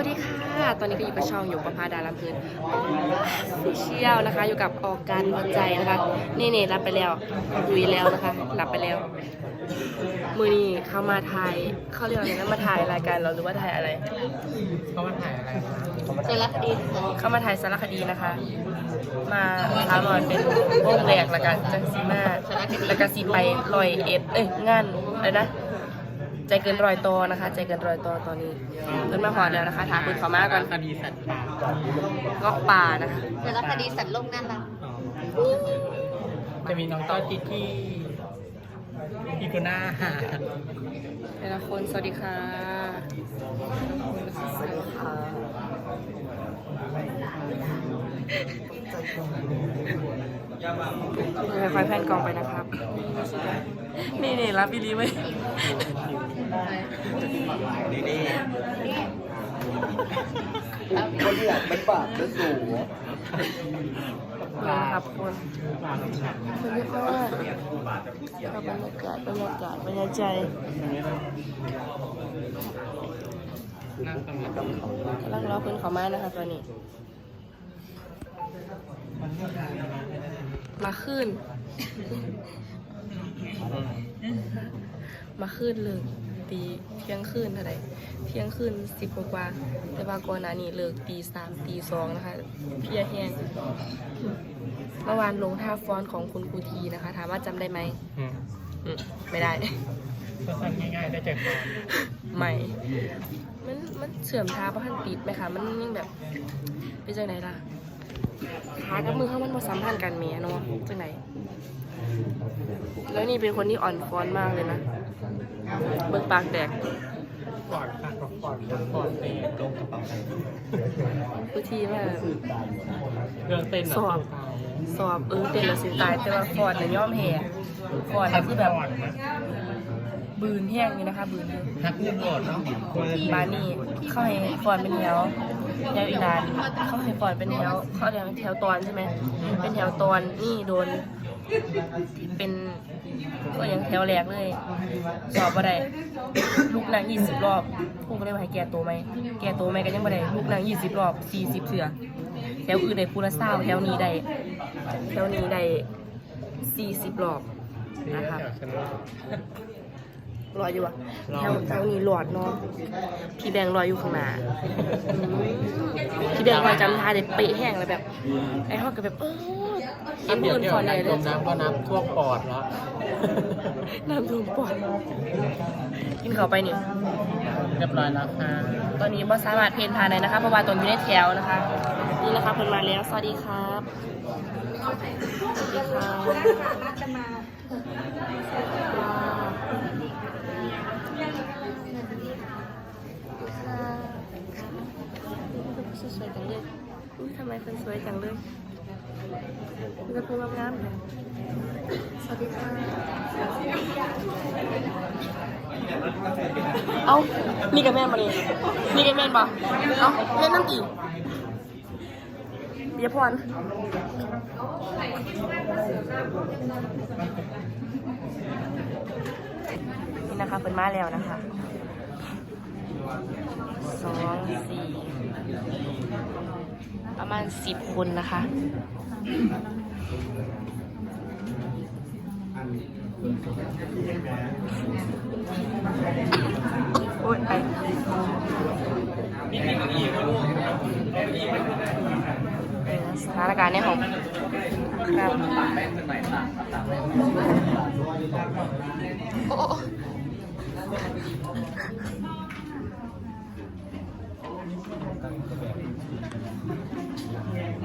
วัสดีค่ะ ตอนนี้ก็อยู่กับช่องอยู่ประพาดาลำเพลินฟิเชียลนะคะ อยู่กับออกการวันใจนะคะ นี่เน่รับไปแล้วดุยแล้วนะคะ รับไปแล้ว มือนี้เข้ามาถ่ายเขาเรียกอะไรนะมาถ่ายรายการเราหรือว่าถ่ายอะไร เขามาถ่ายอะไรนะเจอรักดีเข้ามาถ่ายสารคดีนะคะ มาท้ามอนเป็นวงแรกแล้วกันจังซีมาแล้วก็สีไปลอยเอ็ดเอ้ยงานอะไรนะ ใจเกินรอยตอนะคะ ใจเกินรอยตอตอนนี้เพิ่นมาหอดแล้วนะคะถามคุณเขามาก่อนคดีสัตว์ป่างอกป่านะคะเจอรักดีสัตว์โลกน่ารักอ๋อจะมีน้องต้อยติดที่อีโกน่าแต่ละคนสวัสดีค่ะสวัสดีค่ะค่อยๆแพนกล้องไปนะครับ นี่นี่รับอีลีไหม นี่นี่คนอยากมันปากจะสูงนะครับคนสวัสดีค่ะเข้าบรรยากาศบรรยากาศบรรยากาศใจนั่งตรงนี้กำลังรอเพื่อนเขามานะคะตอนนี้มาขึ้น มาขึ้นเลย ตีเที่ยงคืนเท่าไหร่เที่ยงคืนสิบกว่าๆแต่ว่าก่อนหน้านี้เลิกตีสามตีสองนะคะเพียแห้งเมื่อวานลงท่าฟ้อนของคุณครูทีนะคะ ถามว่าจำได้ไหมอืมอืมไม่ได้ สั้นๆง่ายๆ ได้ใจความใหม่ มันมันเสื่อมท้าเพราะท่านติดไหมคะ มันยังแบบเป็นจังไหนล่ะ ขากับมือเขามันมาสัมพันธ์กันเมียเนาะจังไหนแล้วนี่เป็นคนที่อ่อนฟ้อนมากเลยนะ เบิกปากแตกปอดค่ะปอดปอดเต้นลงกระเป๋าไปบางทีแม่เรื่องเต้นเหรสอบสอบเออเต้นและสิตาย แต่ว่าฟอดเนี่ยย่อมแห่ฟอดเนี่ยคือแบบปอดนะบืนแห้งนี่นะคะ บืนแห้งฮักเรื่องปอดเนาะบานี่เขาให้ฟอนเป็นแถว แถวอีนานเขาให้ฟอนเป็นแถวเขาเรียกแถวตอนใช่ไหมเป็นแถวตอนนี่โดน เป็นก็ยังแถวแรกเลย สอบบ่ได้ลูกนางยี่สิบรอบพูดก็ได้ว่าให้แก่ตัวไหมแก่ตัวไหมก็ยังบ่ได้ลูกนางยี่สิบรอบสี่สิบเถื่อแถวอื่นได้คูละเศร้าแถวนี้ได้แถวนี้ได้สี่สิบรอบนะครับ รออยู่อะแถวแถวนี้หลอดเนาะพี่แบงค์รออยู่ข้างหน้าอืมพี่แบงค์รอยจำท่าได้เป๊ะแห้งเลยแบบ ไอ้ห้องก็แบบเออเห็นเดี๋ยวอื่นเดี๋ยก่วอนเลยน้ำเลท่วมยน้ำก็น้ำท่วมปอดแล้วน้ำท่วมปอดกินเข้าไปนี่เรียบร้อยแล้วค่ะตอนนี้บอสามารถเพนพานได้นะคะเพราะว่าตอนอยู่ในแถวนะคะ นี่นะคะเพิ่นมาแล้วสวัสดีครับสวัสดีครับสวยจังเลยอุ๊ยทำไม คนสวยจังเลยมันจะพูดงามๆเลยสวัสดีค่ะ เอานี่กับแม่นมาเลยนี่กับแม่นปะเอ้าเล่นน้ำกี่เบียร์พรนี่นะคะเป็นมาแล้วนะคะสองสี่ ประมาณสิบคนนะคะ โอ้ยไปสถานการณ์ในห้องครับโอ้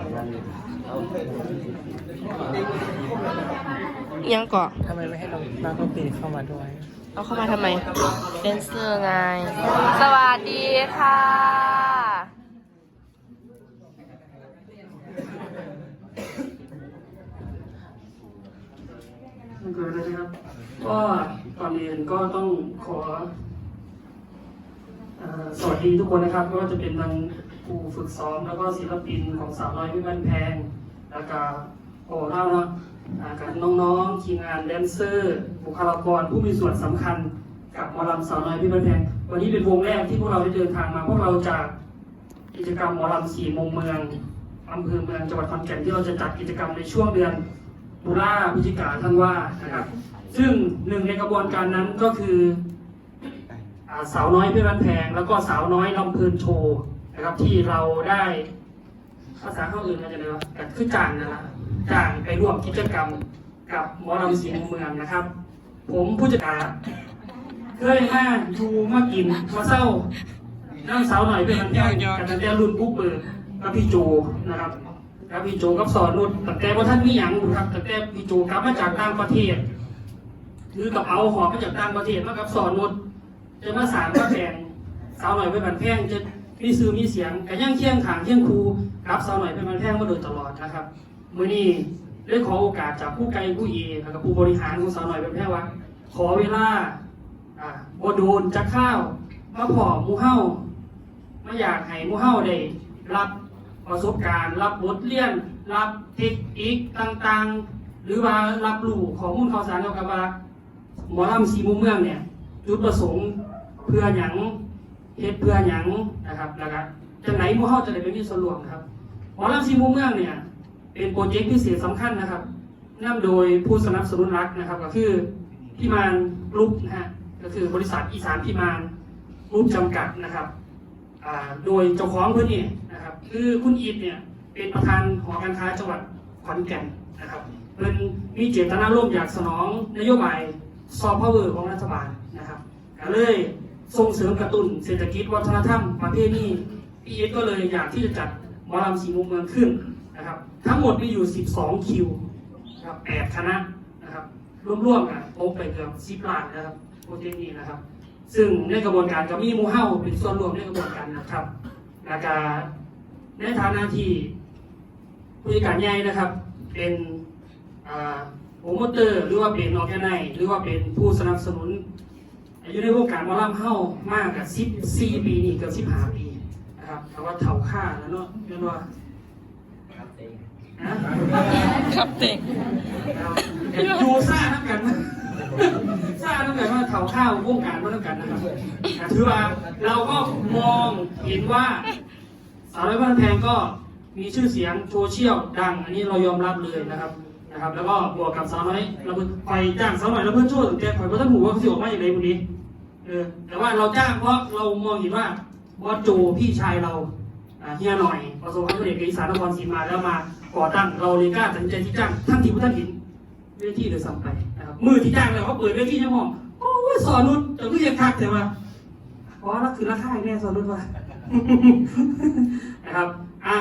โอ้ ยังเกาะทำไมไม่ให้น้องน้องดนตรีเข้ามาด้วย เอาเข้ามาทำไมเดนเซอร์ไง สวัสดีค่ะ มันเกิดอะไรนะครับ ก็ก่อนอื่นก็ต้องขอเอ่อสวัสดีทุกคนนะครับไม่ว่าจะเป็นทาง ผู้ฝึกซ้อมแล้วก็ศิลปินของสาวน้อยพิบันแพงแล้วก็โอ้เราเนาะอ่ากับน้องๆทีมงานแดนเซอร์ บุคลากรผู้มีส่วนสำคัญ กับมอลำสาวน้อยพิบันแพงวันนี้เป็นวงแรกที่พวกเราได้เดินทางมาพวกเราจากกิจกรรมมอลำสี่มุมเมืองอำเภอเมืองจังหวัดขอนแก่นที่เราจะจัดกิจกรรมในช่วงเดือนตุลาพฤศจิกาท่านว่านะครับ ซึ่งหนึ่งในกระบวนการนั้นก็คือสาวน้อยเพื่อนบ้านแพงแล้วก็สาวน้อยลำเพลินโชว์ นะครับที่เราได้ภาษาเข้าอื่นก็จะเรียกว่ากัดขึ้นจางนะครับจางไปร่วมกิจกรรมกับหมอลำสีมุมเมืองนะครับ ผมผู้จัดการเคยมาดูมากินมาเศร้านั่งสาวหน่อยเป็นมันแก้กันตั้งแต่รุ่นปุ๊บเบิร์กับพี่โจนะครับกับพี่โจกับสอนนุชตั้งแต่ว่าท่านมีหยังอยู่ครับตั้งแต่พี่โจกลับมาจากต่างประเทศถือกระเป๋าหอบมาจากต่างประเทศมากับสอนนุชจะมาสารมาแข่งสาวหน่อยเป็นมันแพงจะ มีซื้อมีเสียงกันย่างเคี่ยงขางเคี่ยงครูกับสาวหน่อยเป็นมันแพงมาโดยตลอดนะครับมือนี้ได้ขอโอกาสจากผู้ไกลผู้เอแล้วก็ผู้บริหารของสาวหน่อยเป็นแพงว่าขอเวลาอ่าบโดนจะข้าวมาผอมมูเฮ้าไม่อยากให้มูเฮาได้รับประสบการณ์ รับบทเรียน รับเทคนิคต่างๆ หรือว่ารับรู้ข้อมูลข่าวสารเกี่ยวกับว่าหมอลำสีมุมเมืองเนี่ยจุดประสงค์เพื่อหยัง เฮ็ดเพื่อหยังนะครับแล้วก็จังไหนหมู่เฮาจะได้ไปมีส่วนร่วมนะครับหมอลำสีมุมเมืองเนี่ย เป็นโปรเจกต์พิเศษสำคัญนะครับนำโดยผู้สนับสนุนรักนะครับ ก็คือพี่มานรุ๊ปนะฮะก็คือบริษัทอีสานพี่มานรุ๊ปจำกัดนะครับโดยเจ้าของพื้นที่นะครับ คือคุณอีทเนี่ยเป็นประธานหอการค้าจังหวัดขอนแก่นนะครับเป็นมีเจตนาร่วมอยากสนองนโยบายซอฟต์พาวเวอร์ของรัฐบาลนะครับก็เลย ส่งเสริมกระตุ้นเศรษฐกิจวัฒนธรรมประเพณีพีเอสก็เลยอยากที่จะจัดหมอลำสีมุมเมืองขึ้นนะครับ ทั้งหมดมีอยู่ 12 คิวนะครับ8คณะนะครับร่วมๆกันตกไปเกือบ10ล้านนะครับโปรเจกต์นี้นะครับ ซึ่งในกระบวนการก็มีมูเฮ้าเป็นส่วนรวมในกระบวนการนะครับแล้วก็ในฐานะที่ผู้จัดการใหญ่นะครับ เป็นโปรโมเตอร์หรือว่าเป็นออแกไนหรือว่าเป็นผู้สนับสนุน อยู่ในวงการหมอลำเฮ้ามากกับ14ปีนี่เกือบ15ปีนะครับแต่ว่าเถ่าค่าแล้วเนาะเรียกว่านะครับเต็งอยู่ซ่าทั้งกันทราบตั้งแต่ว่าเถาข้าววงการมาตั้งกันนะครับแต่ถือว่าเราก็มองเห็นว่าสาวน้อยบ้านแพงก็มีชื่อเสียงโซเชียลดัง อันนี้เรายอมรับเลยนะครับนะครับ แล้วก็บวกกับสาวน้อยเราไปจ้างสาวน้อยแล้วเพื่อนช่วยแต่ข่อยก็ต้องหูว่าเขาสิออกมาอย่างไรวันนี้ เออแต่ว่าเราจ้างเพราะเรามองเห็นว่าบอสโจพี่ชายเราเฮียหน่อยประสบความสำเร็จกับอีสานนครศรีมาแล้วมาก่อตั้งเราเลยกล้าตัดสินใจที่จ้างทั้งที่ผู้ท่านเห็นเวทีโดยซ้ำไปนะครับมือที่จ้างเลยเขาเปิดเวทีช่างห้องโอ้ยสอนนุชแต่ก็ยังคักแต่ว่าอ๋อแล้วคือราคาอีกแน่สอนนุชว่านะครับอะ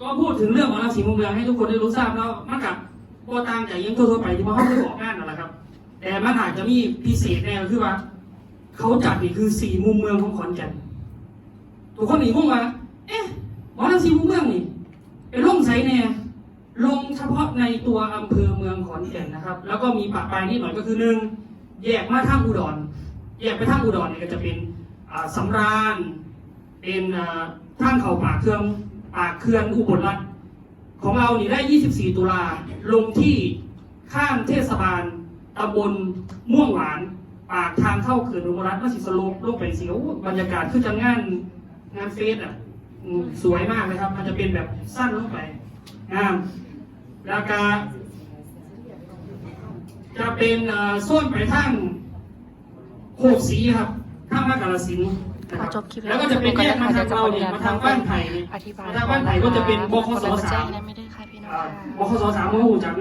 ก็พูดถึงเรื่องของราศีมุมเมืองให้ทุกคนได้รู้ทราบแล้วมันกับโบตางจากยังทั่วๆไปที่มาเขาได้บอกงานนั่นแหละครับ แต่มันอาจจะมีพิเศษแนวคือว่า เขาจัดนี่คือสี่มุมเมืองของขอนแก่นทุกคนหนีมุ่งมา เอ๊ะหมอลำสี่มุมเมืองนี่เป็นร่มใสแน่ลงเฉพาะในตัวอำเภอเมืองขอนแก่นนะครับ แล้วก็มีปะปลายนิดหน่อยก็คือหนึ่งแยกมาทางอุดร แยกไปทางอุดรเนี่ยก็จะเป็นอ่าสำราญ เป็นอ่าทางเขาปากเครื่องปากเขื่อนอุบลรัฐของเรานี่ได้ 24 ตุลาลงที่ข้างเทศบาลตำบลม่วงหวาน ปากทางเข้าเขื่อนอุบลรัฐมาสิสโลปลงไปสิโอ้บรรยากาศคือจะงานงานเฟสอะอืมสวยมากเลยครับ มันจะเป็นแบบสั้นลงไปงามแล้วก็จะเป็นเอ่อส้วนไปทางโคกสีครับทางมากาลสินธุ์นะครับจบคลิปแล้วก็จะเป็นแยกมาทางเราเนี่ยมาทางบ้านไผ่อธิบายมาทางบ้านไผ่ก็จะเป็นบคสแจ้สางมได้ไม่ได้ค่ะพี่น้องอ่าค่ะบคสสามโมหูจาก